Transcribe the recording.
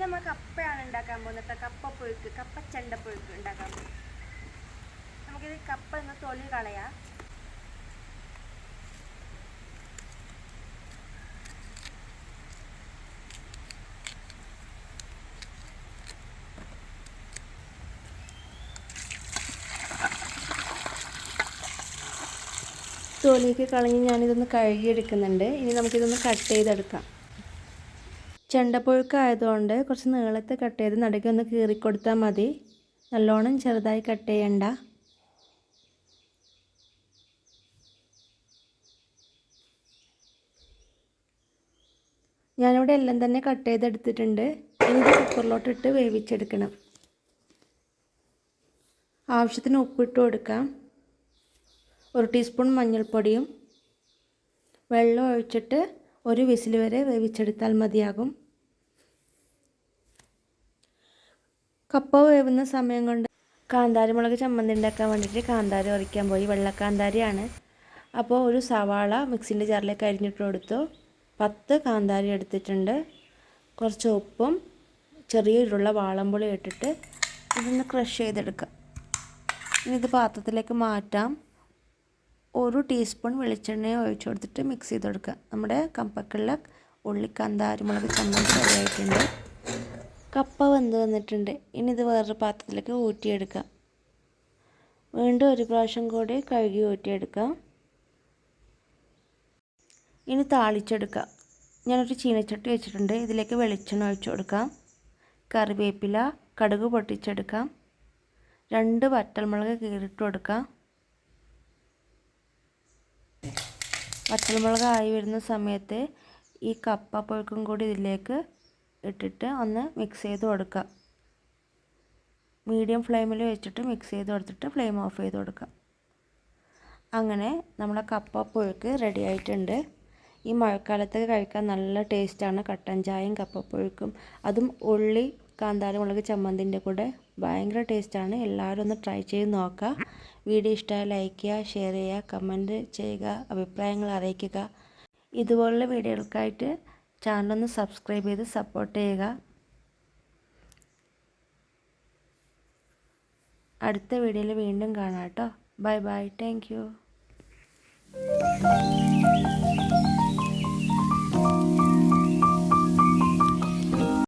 നമ്മൾ കപ്പയാണ് ഉണ്ടാക്കാൻ പോകുന്നത്. കപ്പ പുഴുക്ക് കപ്പ ചെണ്ട പുഴുക്ക് ഉണ്ടാക്കാൻ പോകും നമുക്കിത് കപ്പ ഒന്ന് തൊലി കളയാം. തോലിയൊക്കെ കളഞ്ഞ് ഞാനിതൊന്ന് കഴുകിയെടുക്കുന്നുണ്ട്. ഇനി നമുക്കിതൊന്ന് കട്ട് ചെയ്തെടുക്കാം. ചെണ്ടപ്പുഴുക്ക് ആയതുകൊണ്ട് കുറച്ച് നീളത്ത് കട്ട് ചെയ്ത് നടുക്ക് ഒന്ന് കീറിക്കൊടുത്താൽ മതി. നല്ലോണം ചെറുതായി കട്ട് ചെയ്യണ്ട. ഞാനിവിടെ എല്ലാം തന്നെ കട്ട് ചെയ്തെടുത്തിട്ടുണ്ട്. ഇനി കുക്കറിലോട്ടിട്ട് വേവിച്ചെടുക്കണം. ആവശ്യത്തിന് ഉപ്പിട്ട് കൊടുക്കാം. ഒരു ടീസ്പൂൺ മഞ്ഞൾപ്പൊടിയും വെള്ളം ഒഴിച്ചിട്ട് ഒരു വിസിൽ വരെ വേവിച്ചെടുത്താൽ മതിയാകും. കപ്പ വേവുന്ന സമയം കൊണ്ട് കാന്താരി മുളക് ചമ്മന്തി ഉണ്ടാക്കാൻ വേണ്ടിയിട്ട് കാന്താരി ഉറയ്ക്കാൻ പോയി. വെള്ളക്കാന്താരിയാണ്. അപ്പോൾ ഒരു സവാള മിക്സിന്റെ ജാറിലേക്ക് അരിഞ്ഞിട്ട് കൊടുത്തു. പത്ത് കാന്താരി എടുത്തിട്ടുണ്ട്. കുറച്ച് ഉപ്പും ചെറിയ ഉരുള്ള വാളംപുളി ഇട്ടിട്ട് ഇതൊന്ന് ക്രഷ് ചെയ്തെടുക്കാം. ഇനി ഇത് പാത്രത്തിലേക്ക് മാറ്റാം. ഒരു ടീസ്പൂൺ വെളിച്ചെണ്ണ ഒഴിച്ചു കൊടുത്തിട്ട് മിക്സ് ചെയ്ത് കൊടുക്കുക. നമ്മുടെ കപ്പക്കുള്ള ഉള്ളിക്കന്താരി മുളക് ചമ്മന്തി റെഡിയായിട്ടുണ്ട്. കപ്പ വെന്ത് വന്നിട്ടുണ്ട്. ഇനി ഇത് വേറൊരു പാത്രത്തിലേക്ക് ഊറ്റിയെടുക്കുക. വീണ്ടും ഒരു പ്രാവശ്യം കൂടി കഴുകി ഊറ്റിയെടുക്കുക. ഇനി താളിച്ചെടുക്കുക. ഞാനൊരു ചീനച്ചട്ടി വെച്ചിട്ടുണ്ട്. ഇതിലേക്ക് വെളിച്ചെണ്ണ ഒഴിച്ചു കൊടുക്കാം കറിവേപ്പില കടുക് പൊട്ടിച്ചെടുക്കാം രണ്ട് വറ്റൽമുളക് കീറിട്ട് കൊടുക്കാം വറ്റൽമുളക് ആയി വരുന്ന സമയത്ത് ഈ കപ്പ പുഴുക്കും കൂടി ഇതിലേക്ക് ഇട്ടിട്ട് ഒന്ന് മിക്സ് ചെയ്ത് കൊടുക്കുക. മീഡിയം ഫ്ലെയിമിൽ വെച്ചിട്ട് മിക്സ് ചെയ്ത് കൊടുത്തിട്ട് ഫ്ലെയിം ഓഫ് ചെയ്ത് കൊടുക്കുക. അങ്ങനെ നമ്മുടെ കപ്പ പുഴുക്ക് റെഡി ആയിട്ടുണ്ട്. ഈ മഴക്കാലത്തൊക്കെ കഴിക്കാൻ നല്ല ടേസ്റ്റാണ് കട്ടൻ ചായയും കപ്പപ്പുഴുക്കും അതും ഉള്ളി കാന്താരി മുളക് ചമ്മന്തിന്റെ കൂടെ ഭയങ്കര ടേസ്റ്റാണ്. എല്ലാവരും ഒന്ന് ട്രൈ ചെയ്ത് നോക്കുക. വീഡിയോ ഇഷ്ടമായി ലൈക്ക് ചെയ്യുക ഷെയർ ചെയ്യുക കമന്റ് ചെയ്യുക അഭിപ്രായങ്ങൾ അറിയിക്കുക. ഇതുപോലുള്ള വീഡിയോകൾക്കായിട്ട് ചാനലൊന്ന് സബ്സ്ക്രൈബ് ചെയ്ത് സപ്പോർട്ട് ചെയ്യുക. അടുത്ത വീഡിയോയിൽ വീണ്ടും കാണാം കേട്ടോ. Bye bye thank you